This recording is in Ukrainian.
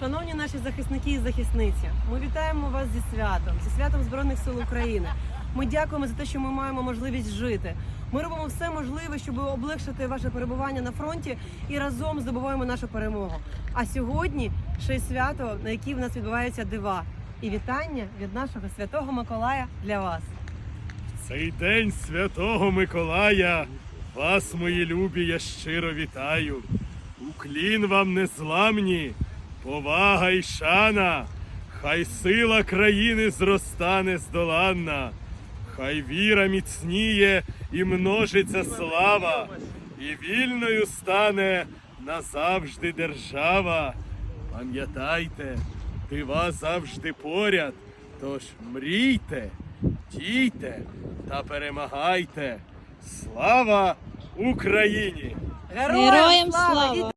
Шановні наші захисники і захисниці, ми вітаємо вас зі святом, зі святом Збройних сил України. Ми дякуємо за те, що ми маємо можливість жити. Ми робимо все можливе, щоб облегшити ваше перебування на фронті і разом здобуваємо нашу перемогу. А сьогодні ще й свято, на якій в нас відбуваються дива. І вітання від нашого святого Миколая для вас. Цей день святого Миколая, вас, мої любі, я щиро вітаю. Уклін вам незламні, повага й шана, хай сила країни зроста нездоланна, хай віра міцніє і множиться слава, і вільною стане назавжди держава. Пам'ятайте, дива завжди поряд, тож мрійте, дійте та перемагайте. Слава Україні! Героям слава!